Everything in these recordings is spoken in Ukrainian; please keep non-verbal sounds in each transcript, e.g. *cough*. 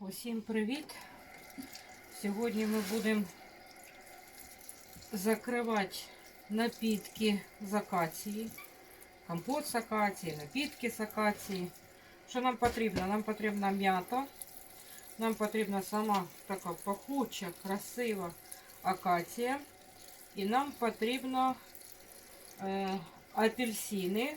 Усім привіт! Сьогодні ми будемо закривати напітки з акації. Компот з акації, напітки з акації. Що нам потрібно? Нам потрібна м'ята. Нам потрібна сама така пахуча, красива акація. І нам потрібно е, апельсини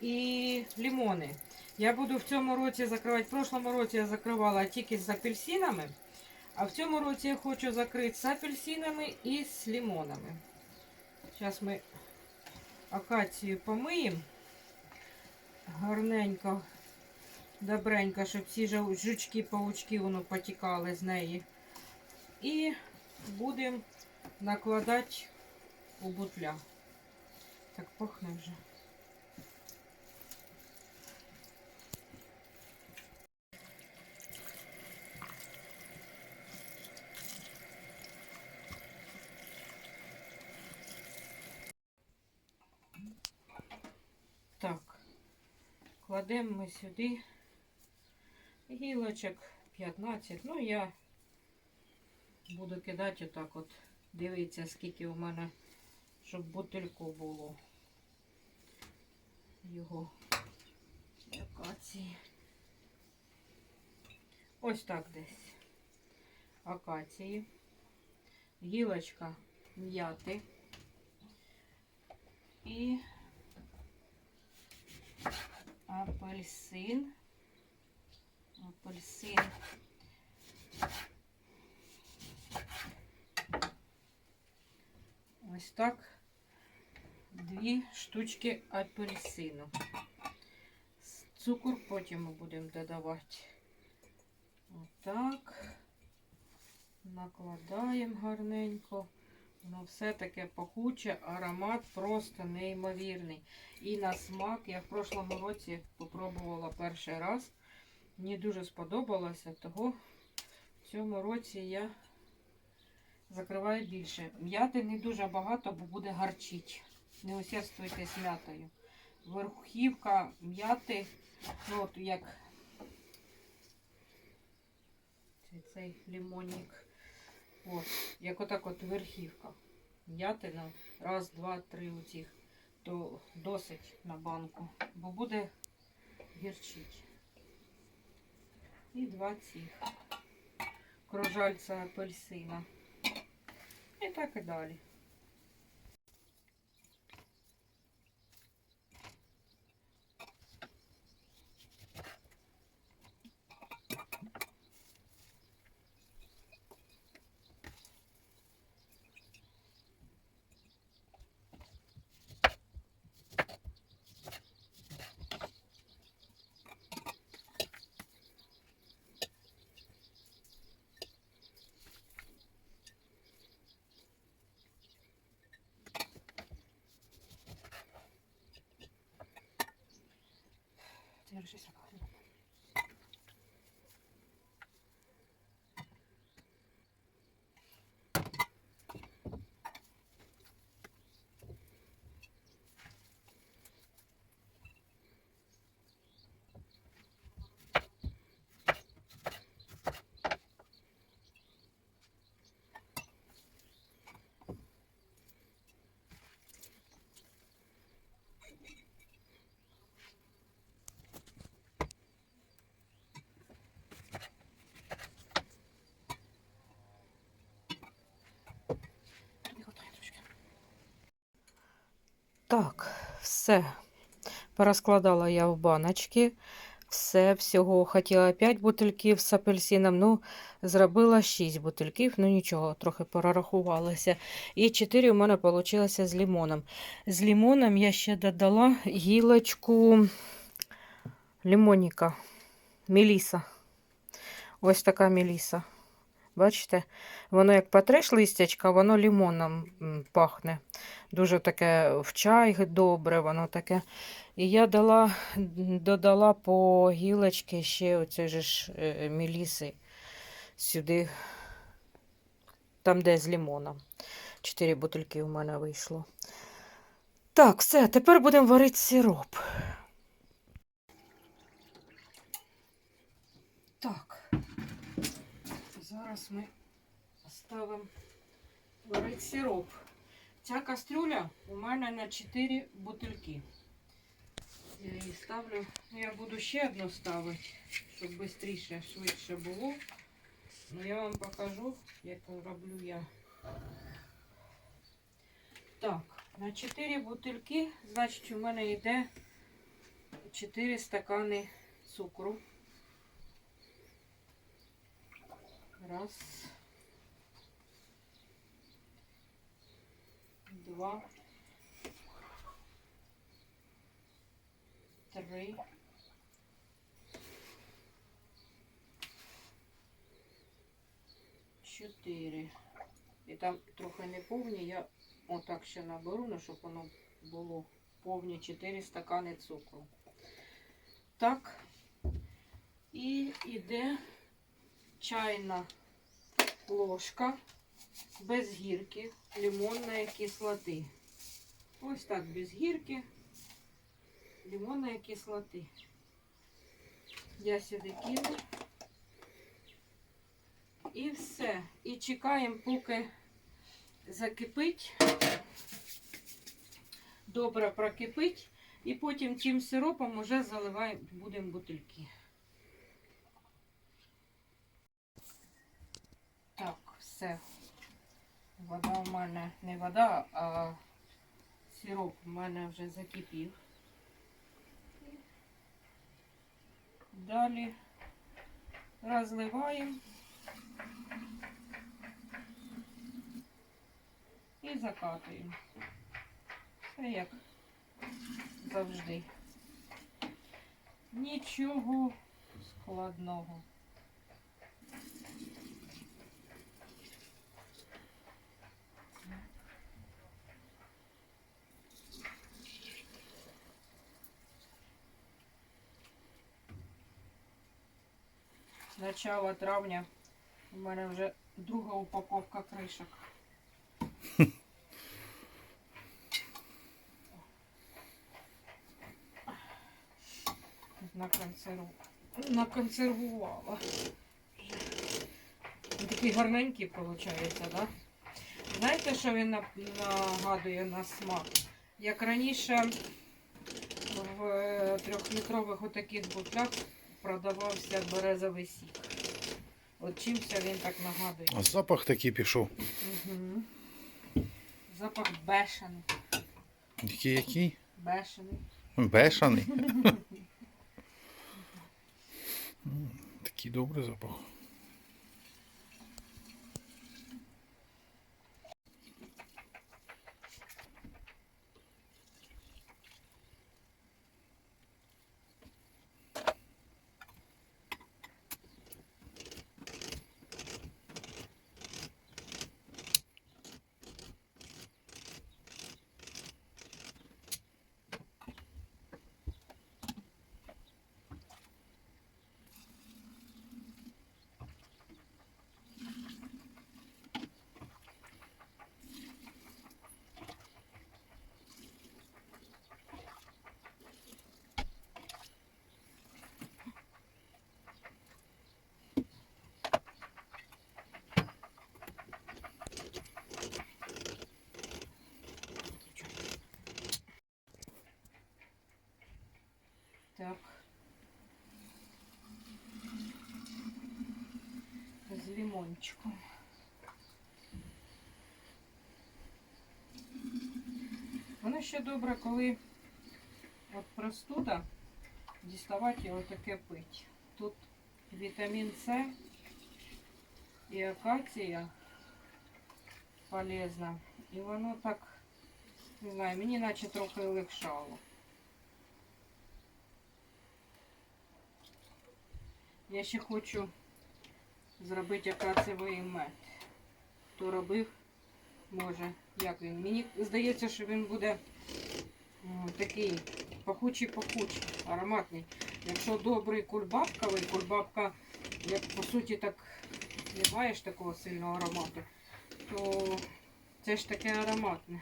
і лимони. Я буду в цьому році закривати. В прошлому році я закривала тільки з апельсинами, а в цьому році я хочу закрити з апельсинами і з лимонами. Зараз ми акацію помиємо. Гарненько, добренько, щоб ці жучки, паучки воно потікали з неї. І будемо накладати у бутля. Так пахне вже. Так, кладемо ми сюди гілочок 15. Ну, я буду кидати отак от. Дивіться, скільки у мене, щоб бутильку було. Його акації. Ось так десь. Акації. Гілочка м'яти. І апельсин. Апельсин. Ось так. Дві штучки апельсину. Цукор потім ми будемо додавати. Отак. Накладаємо гарненько. Воно все таке пахуче, аромат просто неймовірний. І на смак я в прошлому році попробувала перший раз. Мені дуже сподобалося, того в цьому році я закриваю більше. М'яти не дуже багато, бо буде гарчить. Не усердствуйте з м'ятою. Верхівка м'яти, ну от як цей, цей лимонник. От, як отак от верхівка. М'яти на раз, два, три оцих, то досить на банку, бо буде гірчить. І два цих кружальця апельсина. І так і далі. Görüşürüz. Так, все. Порозкладала я в баночки. Все, всього хотіла 5 бутильків з апельсином. Ну, зробила 6 бутильків. Ну нічого, трохи прорахувалася. І 4 у мене вийшло з лимоном. З лимоном я ще додала гілочку лимонника. Меліса. Ось така меліса. Бачите? Воно як потреш листячка, воно лимоном пахне. Дуже таке в чай добре, воно таке. І я дала, додала по гілочці ще оце же ж е, меліси сюди, там де з лимоном. Чотири бутильки у мене вийшло. Так, все, тепер будемо варити сироп. Так, Зараз ми ставимо варить сироп. Ця кастрюля у мене на 4 бутильки. Я її ставлю. Ну, Я буду ще одну ставити, щоб швидше, швидше було. Ну я вам покажу, як роблю я. Так, на 4 бутильки, значить, у мене йде 4 стакани цукру. Раз. Два. Три. Чотири. І там трохи не повні, я отак ще наберу, ну, щоб воно було повні 4 стакани цукру. Так. І йде чайна ложка без гірки лимонної кислоти. Ось так без гірки лимонної кислоти. Я сюди кину. І все. І чекаємо, поки закипить. Добре прокипить. І потім цим сиропом вже заливаємо, будемо бутильки. Все. Вода у мене не вода, а сироп у мене вже закипів. Далі розливаємо і закатуємо. Все як завжди. Нічого складного. Начала травня у мене вже друга упаковка кришок. На консерву. Наконсервувала. Він Такий гарненький виходить, так? Да? Знаєте, що він нагадує на смак? Як раніше в е, трьохлітрових отаких бутлях продавався березовий сік. От чимся він так нагадує. А запах такий пішов. Угу. Запах бешений. Який який? Бешений. Бешаний. *laughs* Такий добрий запах. З лимончиком. Воно ще добре, коли от простуда, діставати його таке пить. Тут вітамін С і акація полезна. І воно так, не знаю, мені наче трохи легшало. Я ще хочу зробити акацевий мед. Хто робив, може, як він. Мені здається, що він буде такий пахучий-пахучий, ароматний. Якщо добрий кульбабковий, кульбабка, як по суті так не маєш такого сильного аромату, то це ж таке ароматне.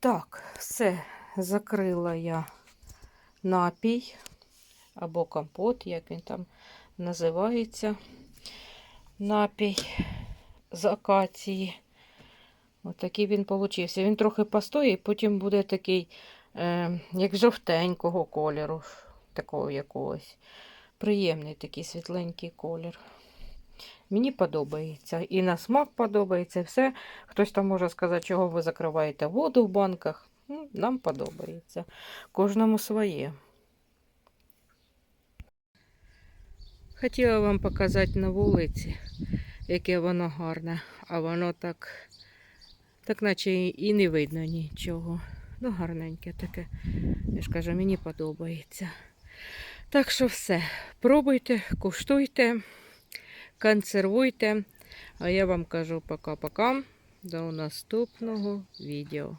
Так, все, закрила я напій або компот, як він там називається. Напій з акації. Отакий він получився. Він трохи постоїть, потім буде такий, е, як жовтенького кольору, такого якогось. Приємний такий світленький колір. Мені подобається. І на смак подобається. Все. Хтось там може сказати, чого ви закриваєте воду в банках. Ну, нам подобається. Кожному своє. Хотіла вам показати на вулиці, яке воно гарне, а воно так, так наче і не видно нічого. Ну, гарненьке таке. Я ж кажу, мені подобається. Так що все. Пробуйте, куштуйте, консервуйте. А я вам кажу пока-пока. До наступного відео.